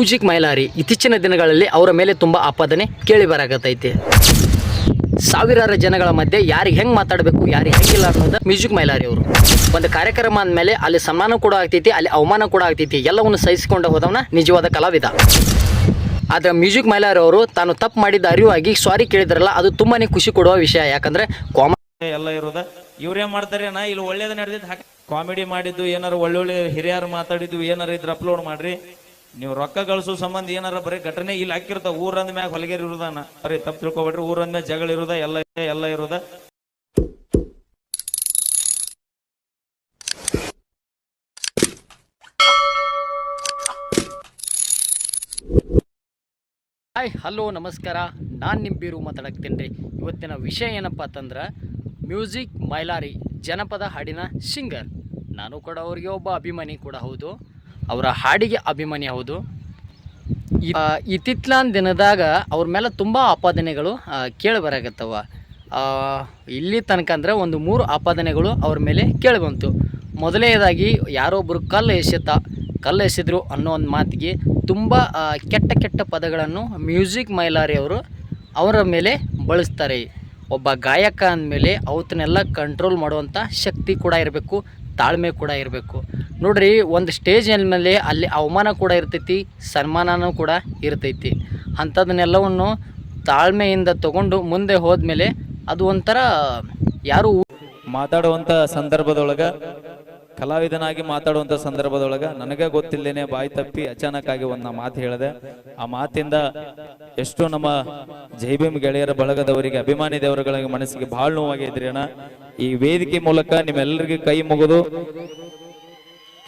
Music Mylari ಇತ್ತೀಚಿನ ದಿನಗಳಲ್ಲಿ ಅವರ ಮೇಲೆ ತುಂಬ ಆಪಾದನೆ ಕೇಳಿ ಬರಾಕತ್ತೈತಿ ಸಾವಿರಾರು ಜನಗಳ ಮಧ್ಯೆ ಯಾರಿಗೆ ಹೆಂಗೆ ಮಾತಾಡಬೇಕು, ಯಾರಿಗೆ ಹೆಂಗಿಲ್ಲ ಅನ್ನೋದು ಮ್ಯೂಸಿಕ್ ಮೈಲಾರಿ ಅವರು. ಒಂದು ಕಾರ್ಯಕ್ರಮ ಅಂದಮೇಲೆ ಅಲ್ಲಿ ಸಮ್ಮಾನ ಕೂಡ ಆಗ್ತೈತಿ, ಅಲ್ಲಿ ಅವಮಾನ ಕೂಡ ಆಗ್ತೈತಿ, ಎಲ್ಲವನ್ನು ಸಹಿಸಿಕೊಂಡು ಹೋದವನ ನಿಜವಾದ ಕಲಾವಿದ. ಆದರೆ ಮ್ಯೂಸಿಕ್ ಮೈಲಾರಿ ಅವರು ತಾನು ತಪ್ಪು ಮಾಡಿದ್ದ ಅರಿವಾಗಿ ಸಾರಿ ಕೇಳಿದ್ರಲ್ಲ, ಅದು ತುಂಬಾನೇ ಖುಷಿ ಕೊಡುವ ವಿಷಯ. ಯಾಕಂದ್ರೆ ಕಾಮ ಎಲ್ಲ ಇರೋದ. ಇವ್ರೇನ್ ಮಾಡ್ತಾರೆ ನಾ ಇಲ್ಲಿ ಒಳ್ಳೇದ ನಡೆದಿದ್ದು ಕಾಮಿಡಿ ಮಾಡಿದ್ದು ಏನಾರು ಒಳ್ಳೊಳ್ಳೆ ಹಿರಿಯರು ಮಾತಾಡಿದ್ದು ಏನಾರು ಇದ್ರ ಅಪ್ಲೋಡ್ ಮಾಡ್ರಿ. ನೀವು ರೊಕ್ಕ ಗಳಿಸೋ ಸಂಬಂಧ ಏನಾರ ಬರೀ ಘಟನೆ ಇಲ್ಲಿ ಹಾಕಿರ್ತಾವ ಊರಂದ ಮ್ಯಾಗ ಹೊಲಗೇರಿ ಇರುದಾನ? ಬರೀ ತಪ್ಪು ತಿಳ್ಕೊಬೇಡ್ರಿ ಊರಂದ ಮ್ಯಾಗ ಜಗಳ ಇರುದ, ಎಲ್ಲ ಎಲ್ಲ ಇರುದ? ಹಾಯ್ ಹಲೋ ನಮಸ್ಕಾರ. ನಾನು ನಿಮ್ಮ ಬೀರು ಮಾತಾಡಕ್ತೀನಿ ರೀ ಇವತ್ತಿನ ವಿಷಯ ಏನಪ್ಪ ಅಂತಂದ್ರೆ, ಮ್ಯೂಸಿಕ್ ಮೈಲಾರಿ ಜನಪದ ಹಾಡಿನ ಸಿಂಗರ್. ನಾನು ಕೂಡ ಅವರಿಗೆ ಒಬ್ಬ ಅಭಿಮಾನಿ ಕೂಡ ಹೌದು. ಅವರ ಹಾಡಿಗೆ ಅಭಿಮಾನಿ ಹೌದು. ಇತ್ತಿತ್ಲಾನ್ ದಿನದಾಗ ಅವ್ರ ಮೇಲೆ ತುಂಬ ಆಪಾದನೆಗಳು ಕೇಳಿ ಬರಕತ್ತವ ಆ, ಇಲ್ಲಿ ತನಕ ಅಂದರೆ ಒಂದು ಮೂರು ಆಪಾದನೆಗಳು ಅವ್ರ ಮೇಲೆ ಕೇಳಿ ಬಂತು ಮೊದಲನೇದಾಗಿ ಯಾರೊಬ್ಬರು ಕಲ್ಲು ಎಸೆತ ಕಲ್ಲು ಎಸೆದ್ರು ಅನ್ನೋ ಒಂದು ಮಾತಿಗೆ ತುಂಬ ಕೆಟ್ಟ ಕೆಟ್ಟ ಪದಗಳನ್ನು ಮ್ಯೂಸಿಕ್ ಮೈಲಾರಿ ಅವರು ಅವರ ಮೇಲೆ ಬಳಸ್ತಾರೆ. ಒಬ್ಬ ಗಾಯಕ ಅಂದಮೇಲೆ ಅವತ್ತನ್ನೆಲ್ಲ ಕಂಟ್ರೋಲ್ ಮಾಡುವಂಥ ಶಕ್ತಿ ಕೂಡ ಇರಬೇಕು ತಾಳ್ಮೆ ಕೂಡ ಇರಬೇಕು. ನೋಡ್ರಿ, ಒಂದು ಸ್ಟೇಜ್ ಮೇಲೆ ಅಲ್ಲಿ ಅವಮಾನ ಕೂಡ ಇರ್ತೈತಿ, ಸನ್ಮಾನನೂ ಕೂಡ ಇರ್ತೈತಿ. ಅಂಥದನ್ನೆಲ್ಲವನ್ನು ತಾಳ್ಮೆಯಿಂದ ತಗೊಂಡು ಮುಂದೆ ಹೋದ್ಮೇಲೆ ಅದು ಒಂಥರ ಯಾರು ಮಾತಾಡುವಂಥ ಸಂದರ್ಭದೊಳಗೆ, ಕಲಾವಿದನಾಗಿ ಮಾತಾಡುವಂಥ ಸಂದರ್ಭದೊಳಗೆ ನನಗೆ ಗೊತ್ತಿಲ್ಲೇನೆ ಬಾಯಿ ತಪ್ಪಿ ಅಚಾನಕ್ ಆಗಿ ಒಂದ್ ಮಾತು ಹೇಳಿದೆ. ಆ ಮಾತಿಂದ ಎಷ್ಟು ನಮ್ಮ ಜೈಭೀಮ್ ಗೆಳೆಯರ ಬಳಗದವರಿಗೆ, ಅಭಿಮಾನಿ ದೇವರುಗಳಿಗೆ ಮನಸ್ಸಿಗೆ ಬಹಳ ನೋವಾಗಿದ್ರಿ ಅಣ್ಣ. ಈ ವೇದಿಕೆ ಮೂಲಕ ನಿಮ್ಮೆಲ್ಲರಿಗೆ ಕೈ ಮುಗಿದು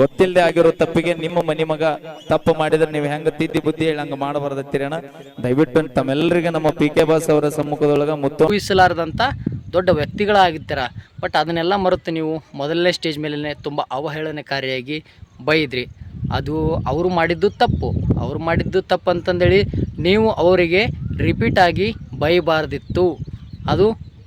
ಗೊತ್ತಿಲ್ಲದೆ ಆಗಿರೋ ತಪ್ಪಿಗೆ ನಿಮ್ಮ ಮನಿ ಮಗ ತಪ್ಪು ಮಾಡಿದ್ರೆ ನೀವು ಹೆಂಗ ತಿದ್ದಿ ಬುದ್ಧಿ ಹೇಳಿ ಹಂಗ ಮಾಡಬಾರ್ದತ್ತೀರಣ ದಯವಿಟ್ಟು ತಮ್ಮೆಲ್ಲರಿಗೆ ನಮ್ಮ ಪಿ ಕೆ ಬಾಸ್ ಅವರ ಸಮ್ಮುಖದೊಳಗೆ ಮುತ್ತು ಊಹಿಸಲಾರದಂಥ ದೊಡ್ಡ ವ್ಯಕ್ತಿಗಳಾಗಿದ್ದೀರ. ಬಟ್ ಅದನ್ನೆಲ್ಲ ಮರೆತು ನೀವು ಮೊದಲನೇ ಸ್ಟೇಜ್ ಮೇಲೆ ತುಂಬ ಅವಹೇಳನಕಾರಿಯಾಗಿ ಬೈದ್ರಿ. ಅದು ಅವರು ಮಾಡಿದ್ದು ತಪ್ಪು. ಅವರು ಮಾಡಿದ್ದು ತಪ್ಪು ಅಂತಂದೇಳಿ ನೀವು ಅವರಿಗೆ ರಿಪೀಟ್ ಆಗಿ ಬೈಬಾರ್ದಿತ್ತು. ಅದು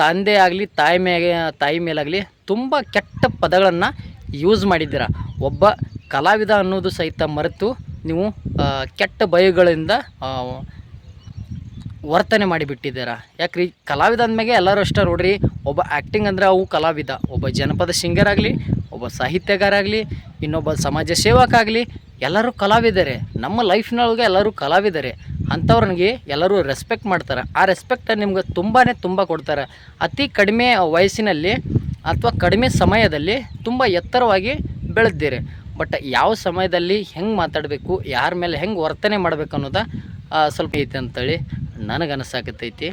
ತಂದೆ ಆಗಲಿ, ತಾಯಿ ಮೇಲೆ ತಾಯಿ ಮೇಲಾಗಲಿ ತುಂಬ ಕೆಟ್ಟ ಪದಗಳನ್ನು ಯೂಸ್ ಮಾಡಿದ್ದೀರ? ಒಬ್ಬ ಕಲಾವಿದ ಅನ್ನೋದು ಸಹಿತ ಮರೆತು ನೀವು ಕೆಟ್ಟ ಬಯಗಳಿಂದ ಆ, ವರ್ತನೆ ಮಾಡಿಬಿಟ್ಟಿದ್ದೀರ? ಯಾಕ್ರಿ? ಕಲಾವಿದ ಅಂದಮೇಲೆ ಎಲ್ಲರೂ ಅಷ್ಟೇ ನೋಡ್ರಿ ಒಬ್ಬ ಆ್ಯಕ್ಟಿಂಗ್ ಅಂದ್ರೆ ಅವು ಕಲಾವಿದ. ಒಬ್ಬ ಜನಪದ ಸಿಂಗರ್ ಆಗಲಿ ಒಬ್ಬ ಸಾಹಿತ್ಯಗಾರಾಗಲಿ ಇನ್ನೊಬ್ಬ ಸಮಾಜ ಸೇವಕ ಆಗಲಿ ಎಲ್ಲರೂ ಕಲಾವಿದರೆ. ನಮ್ಮ ಲೈಫ್ನೊಳಗೆ ಎಲ್ಲರೂ ಕಲಾವಿದರೆ. ಅಂಥವ್ರಿಗೆ ಎಲ್ಲರೂ ರೆಸ್ಪೆಕ್ಟ್ ಮಾಡ್ತಾರೆ. ಆ ರೆಸ್ಪೆಕ್ಟ್ ನಿಮ್ಗೆ ತುಂಬಾ ತುಂಬ ಕೊಡ್ತಾರೆ. ಅತಿ ಕಡಿಮೆ ವಯಸ್ಸಿನಲ್ಲಿ ಅಥವಾ ಕಡಿಮೆ ಸಮಯದಲ್ಲಿ ತುಂಬ ಎತ್ತರವಾಗಿ ಬೆಳೆದಿರಿ ಬಟ್ ಯಾವ ಸಮಯದಲ್ಲಿ ಹೆಂಗೆ ಮಾತಾಡಬೇಕು, ಯಾರ ಮೇಲೆ ಹೆಂಗೆ ವರ್ತನೆ ಮಾಡಬೇಕು ಅನ್ನೋದು ಸ್ವಲ್ಪ ಐತೆ ಅಂತೇಳಿ ನನಗೆ ಅನಿಸಾಕತ್ತೈತಿ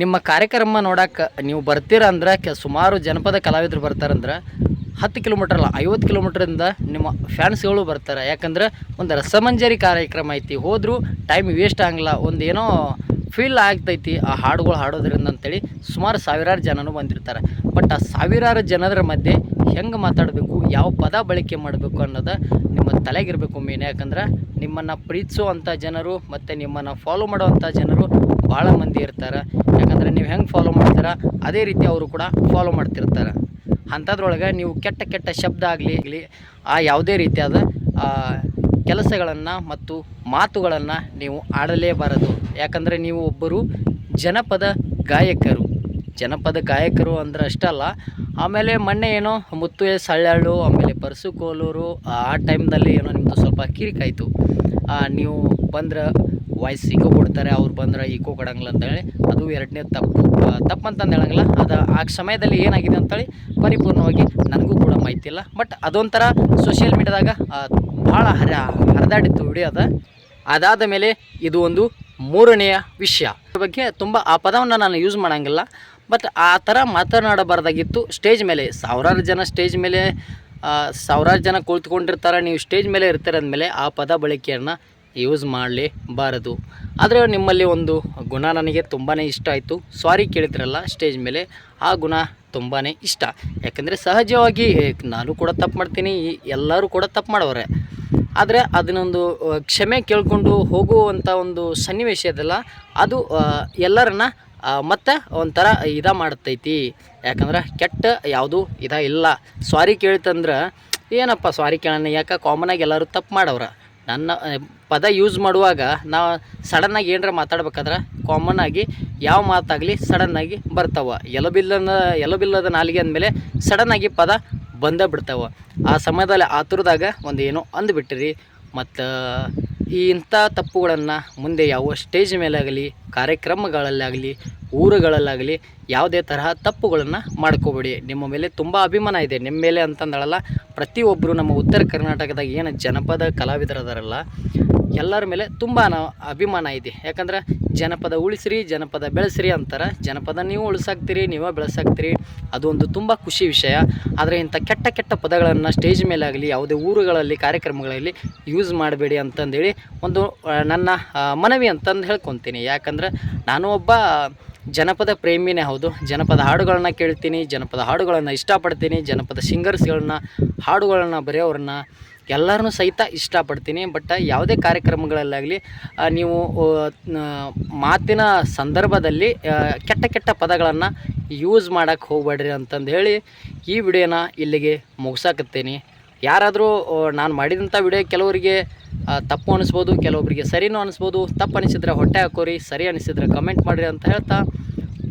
ನಿಮ್ಮ ಕಾರ್ಯಕ್ರಮ ನೋಡೋಕೆ ನೀವು ಬರ್ತೀರ ಅಂದ್ರೆ ಕೆ, ಸುಮಾರು ಜನಪದ ಕಲಾವಿದರು ಬರ್ತಾರಂದ್ರೆ ಹತ್ತು ಕಿಲೋಮೀಟರ್ ಅಲ್ಲ, ಐವತ್ತು ಕಿಲೋಮೀಟ್ರಿಂದ ನಿಮ್ಮ ಫ್ಯಾನ್ಸ್ಗಳು ಬರ್ತಾರೆ. ಯಾಕಂದ್ರೆ ಒಂದು ರಸಮಂಜರಿ ಕಾರ್ಯಕ್ರಮ ಐತಿ. ಹೋದರೂ ಟೈಮ್ ವೇಸ್ಟ್ ಆಗಲ್ಲ. ಒಂದು ಏನೋ ಫೀಲ್ ಆಗ್ತೈತಿ ಆ ಹಾಡುಗಳು ಹಾಡೋದ್ರಿಂದ ಅಂತೇಳಿ ಸುಮಾರು ಸಾವಿರಾರು ಜನನೂ ಬಂದಿರ್ತಾರೆ. ಬಟ್ ಆ ಸಾವಿರಾರು ಜನರ ಮಧ್ಯೆ ಹೆಂಗೆ ಮಾತಾಡಬೇಕು, ಯಾವ ಪದ ಬಳಕೆ ಮಾಡಬೇಕು ಅನ್ನೋದು ನಿಮ್ಮ ತಲೆಗಿರಬೇಕು ಮೇನ್ ಯಾಕಂದ್ರೆ ನಿಮ್ಮನ್ನು ಪ್ರೀತಿಸುವಂಥ ಜನರು ಮತ್ತು ನಿಮ್ಮನ್ನು ಫಾಲೋ ಮಾಡುವಂಥ ಜನರು ಭಾಳ ಮಂದಿ ಇರ್ತಾರೆ. ಯಾಕಂದರೆ ನೀವು ಹೆಂಗೆ ಫಾಲೋ ಮಾಡ್ತೀರ, ಅದೇ ರೀತಿ ಅವರು ಕೂಡ ಫಾಲೋ ಮಾಡ್ತಿರ್ತಾರೆ. ಅಂಥದ್ರೊಳಗೆ ನೀವು ಕೆಟ್ಟ ಕೆಟ್ಟ ಶಬ್ದ ಆಗಲಿ ಆಗಲಿ ಆ ಯಾವುದೇ ರೀತಿಯಾದ ಕೆಲಸಗಳನ್ನು ಮತ್ತು ಮಾತುಗಳನ್ನು ನೀವು ಆಡಲೇಬಾರದು. ಯಾಕಂದರೆ ನೀವು ಒಬ್ಬರು ಜನಪದ ಗಾಯಕರು. ಜನಪದ ಗಾಯಕರು ಅಂದ್ರೆ ಅಷ್ಟಲ್ಲ ಆಮೇಲೆ ಮೊನ್ನೆ ಏನೋ ಮುತ್ತು ಎಸ್ ಹಳ್ಳಾಳು ಆಮೇಲೆ ಪರಸು ಕೋಲೂರು ಆ ಟೈಮ್ದಲ್ಲಿ ಏನೋ ನಿಮ್ಮದು ಸ್ವಲ್ಪ ಕಿರಿಕಾಯಿತು. ನೀವು ಬಂದ್ರೆ ವಾಯ್ಸ್ ಈಕೋ ಕೊಡ್ತಾರೆ, ಅವ್ರು ಬಂದ್ರೆ ಈಕೋ ಕೊಡಂಗಿಲ್ಲ ಅಂತೇಳಿ. ಅದು ಎರಡನೇ ತಪ್ಪು. ತಪ್ಪು ಅಂತಂದು ಹೇಳಂಗಿಲ್ಲ. ಅದು ಆ ಸಮಯದಲ್ಲಿ ಏನಾಗಿದೆ ಅಂತೇಳಿ ಪರಿಪೂರ್ಣವಾಗಿ ನನಗೂ ಕೂಡ ಮಾಹಿತಿ ಇಲ್ಲ. ಬಟ್ ಅದೊಂಥರ ಸೋಷಿಯಲ್ ಮೀಡ್ಯಾದಾಗ ಭಾಳ ಹರ ಹರಿದಾಡಿತ್ತು ವಿಡಿಯೋ ಅದ. ಅದಾದ ಮೇಲೆ ಇದು ಒಂದು ಮೂರನೆಯ ವಿಷಯ. ಬಗ್ಗೆ ತುಂಬ ಆ ಪದವನ್ನು ನಾನು ಯೂಸ್ ಮಾಡೋಂಗಿಲ್ಲ. ಬಟ್ ಆ ಥರ ಮಾತನಾಡಬಾರ್ದಾಗಿತ್ತು. ಸ್ಟೇಜ್ ಮೇಲೆ ಸಾವಿರಾರು ಜನ ಸ್ಟೇಜ್ ಮೇಲೆ ಸಾವಿರಾರು ಜನ ಕುಳಿತುಕೊಂಡಿರ್ತಾರೆ. ನೀವು ಸ್ಟೇಜ್ ಮೇಲೆ ಇರ್ತಾರೆ ಅಂದಮೇಲೆ ಆ ಪದ ಬಳಕೆಯನ್ನು ಯೂಸ್ ಮಾಡಲೇಬಾರದು. ಆದರೆ ನಿಮ್ಮಲ್ಲಿ ಒಂದು ಗುಣ ನನಗೆ ತುಂಬಾ ಇಷ್ಟ ಆಯಿತು. ಸಾರಿ ಕೇಳಿದ್ರಲ್ಲ ಸ್ಟೇಜ್ ಮೇಲೆ ಆ ಗುಣ ತುಂಬಾ ಇಷ್ಟ. ಯಾಕಂದರೆ ಸಹಜವಾಗಿ ನಾನು ಕೂಡ ತಪ್ಪು ಮಾಡ್ತೀನಿ ಎಲ್ಲರೂ ಕೂಡ ತಪ್ಪು ಮಾಡೋರೆ. ಆದರೆ ಅದನ್ನೊಂದು ಕ್ಷಮೆ ಕೇಳಿಕೊಂಡು ಹೋಗುವಂಥ ಒಂದು ಸನ್ನಿವೇಶ ಇದೆಲ್ಲ, ಅದು ಎಲ್ಲರನ್ನ ಮತ್ತೆ ಒಂಥರ ಇದ ಮಾಡ್ತೈತಿ. ಯಾಕಂದ್ರೆ ಕೆಟ್ಟ ಯಾವುದು ಇದ ಇಲ್ಲ. ಸ್ವಾರಿ ಕೇಳ್ತಂದ್ರೆ, ಏನಪ್ಪ ಸ್ವಾರಿ ಕೇಳೋಣ, ಯಾಕೆ ಕಾಮನಾಗಿ ಎಲ್ಲರೂ ತಪ್ಪು ಮಾಡವ್ರ? ನನ್ನ ಪದ ಯೂಸ್ ಮಾಡುವಾಗ ನಾವು ಸಡನ್ನಾಗಿ ಏನರ ಮಾತಾಡ್ಬೇಕಾದ್ರೆ ಕಾಮನ್ ಆಗಿ ಯಾವ ಮಾತಾಗಲಿ ಸಡನ್ನಾಗಿ ಬರ್ತಾವ. ಎಲಬಿಲ್ಲನ ಎಲಬಿಲ್ಲದ ನಾಲಿಗೆ ಅಂದಮೇಲೆ ಸಡನ್ನಾಗಿ ಪದ ಬಂದೇ ಬಿಡ್ತಾವೆ. ಆ ಸಮಯದಲ್ಲಿ ಆತುರದಾಗ ಒಂದು ಏನೋ ಅಂದ್ಬಿಟ್ಟಿರಿ ಮತ್ತು, ಈ ಇಂಥ ತಪ್ಪುಗಳನ್ನು ಮುಂದೆ ಯಾವ ಸ್ಟೇಜ್ ಮೇಲಾಗಲಿ, ಕಾರ್ಯಕ್ರಮಗಳಲ್ಲಾಗಲಿ, ಊರುಗಳಲ್ಲಾಗಲಿ ಯಾವುದೇ ತರಹ ತಪ್ಪುಗಳನ್ನು ಮಾಡ್ಕೋಬೇಡಿ. ನಿಮ್ಮ ಮೇಲೆ ತುಂಬ ಅಭಿಮಾನ ಇದೆ. ನಿಮ್ಮ ಮೇಲೆ ಅಂತಂದಳಲ್ಲ ಪ್ರತಿಯೊಬ್ಬರು ನಮ್ಮ ಉತ್ತರ ಕರ್ನಾಟಕದಾಗ ಏನು ಜನಪದ ಕಲಾವಿದರದಾರಲ್ಲ ಎಲ್ಲರ ಮೇಲೆ ತುಂಬ ಅಭಿಮಾನ ಇದೆ. ಯಾಕಂದ್ರೆ ಜನಪದ ಉಳಿಸ್ರಿ, ಜನಪದ ಬೆಳೆಸ್ರಿ ಅಂತಾರೆ. ಜನಪದ ನೀವು ಉಳಿಸಾಕ್ತೀರಿ, ನೀವೇ ಬೆಳೆಸಾಕ್ತೀರಿ. ಅದು ಒಂದು ತುಂಬ ಖುಷಿ ವಿಷಯ. ಆದರೆ ಇಂಥ ಕೆಟ್ಟ ಕೆಟ್ಟ ಪದಗಳನ್ನು ಸ್ಟೇಜ್ ಮೇಲೆ ಆಗಲಿ ಯಾವುದೇ ಊರುಗಳಲ್ಲಿ, ಕಾರ್ಯಕ್ರಮಗಳಲ್ಲಿ ಯೂಸ್ ಮಾಡಬೇಡಿ ಅಂತಂದೇಳಿ ಒಂದು ನನ್ನ ಮನವಿ ಅಂತಂದು ಹೇಳ್ಕೊತೀನಿ. ಯಾಕಂದ್ರೆ ನಾನು ಒಬ್ಬ ಜನಪದ ಪ್ರೇಮಿನೇ ಹೌದು. ಜನಪದ ಹಾಡುಗಳನ್ನ ಕೇಳ್ತೀನಿ, ಜನಪದ ಹಾಡುಗಳನ್ನು ಇಷ್ಟಪಡ್ತೀನಿ, ಜನಪದ ಸಿಂಗರ್ಸ್ಗಳನ್ನ, ಹಾಡುಗಳನ್ನ ಬರೆಯೋರನ್ನ ಎಲ್ಲರನ್ನೂ ಸಹಿತ ಇಷ್ಟಪಡ್ತೀನಿ. ಬಟ್ ಯಾವುದೇ ಕಾರ್ಯಕ್ರಮಗಳಲ್ಲಾಗಲಿ ನೀವು ಮಾತಿನ ಸಂದರ್ಭದಲ್ಲಿ ಕೆಟ್ಟ ಕೆಟ್ಟ ಪದಗಳನ್ನು ಯೂಸ್ ಮಾಡೋಕ್ಕೆ ಹೋಗಬೇಡ್ರಿ ಅಂತಂದು ಹೇಳಿ ಈ ವಿಡಿಯೋನ ಇಲ್ಲಿಗೆ ಮುಗಿಸಾಕತ್ತೀನಿ. ಯಾರಾದರೂ ನಾನು ಮಾಡಿದಂಥ ವಿಡಿಯೋ ಕೆಲವರಿಗೆ ತಪ್ಪು ಅನಿಸ್ಬೋದು ಕೆಲವೊಬ್ಬರಿಗೆ ಸರಿನೂ ಅನಿಸ್ಬೋದು, ತಪ್ಪು ಅನಿಸಿದ್ರೆ ಹೊಟ್ಟೆ ಹಾಕೋರಿ, ಸರಿ ಅನಿಸಿದ್ರೆ ಕಮೆಂಟ್ ಮಾಡಿರಿ ಅಂತ ಹೇಳ್ತಾ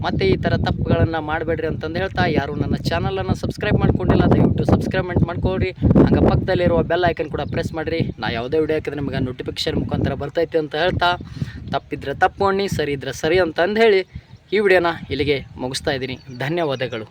ಮತ್ತು ಈ ಥರ ತಪ್ಪುಗಳನ್ನು ಮಾಡಬೇಡ್ರಿ ಅಂತಂದು ಹೇಳ್ತಾ ಯಾರು ನನ್ನ ಚಾನಲನ್ನು ಸಬ್ಸ್ಕ್ರೈಬ್ ಮಾಡ್ಕೊಂಡಿಲ್ಲ, ದಯವಿಟ್ಟು ಸಬ್ಸ್ಕ್ರೈಬ್ಮೆಂಟ್ ಮಾಡ್ಕೊಳ್ರಿ. ಹಂಗೆ ಪಕ್ಕದಲ್ಲಿರುವ ಬೆಲ್ ಐಕನ್ ಕೂಡ ಪ್ರೆಸ್ ಮಾಡಿರಿ. ನಾ ಯಾವುದೇ ವಿಡಿಯೋ ಹಾಕಿದ್ರೆ ನಿಮಗೆ ನೋಟಿಫಿಕೇಶನ್ ಮುಖಾಂತರ ಬರ್ತೈತೆ ಅಂತ ಹೇಳ್ತಾ, ತಪ್ಪಿದ್ರೆ ತಪ್ಪು ಸರಿ ಇದ್ರೆ ಸರಿ ಅಂತಂದು ಹೇಳಿ ಈ ವಿಡಿಯೋನ ಇಲ್ಲಿಗೆ ಮುಗಿಸ್ತಾ ಇದ್ದೀನಿ. ಧನ್ಯವಾದಗಳು.